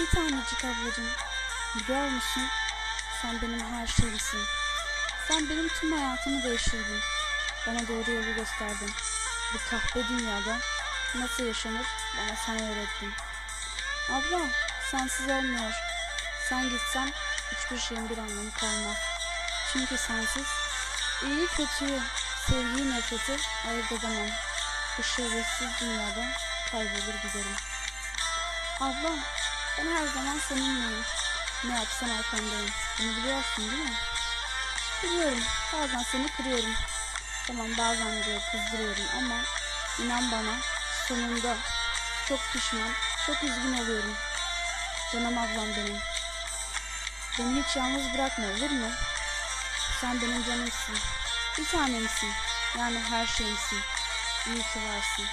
Bir tanecik ablacım. Biliyor musun? Sen benim her şeyimsin. Sen benim tüm hayatımı değiştirdin. Bana doğru yolu gösterdin. Bu kahpe dünyada nasıl yaşanır bana sen öğrettin. Abla sensiz olmuyor. Sen gitsen hiçbir şeyin bir anlamı kalmaz. Çünkü sensiz iyi kötüyü sevgiyi nefreti ayırt edemem. Bu şerefsiz dünyada kaybolur giderim. Abla ben her zaman seninleyim. Ne yapsam arkandayım. Bunu biliyorsun değil mi? Biliyorum. Bazen seni kırıyorum. Tamam bazen diyor kızdırıyorum ama inan bana sonunda çok pişman, çok üzgün oluyorum. Canım ablam benim. Beni hiç yalnız bırakma olur mu? Sen benim canımsın. Bir tanemsin. Yani her şeyimsin. İyi ki varsın.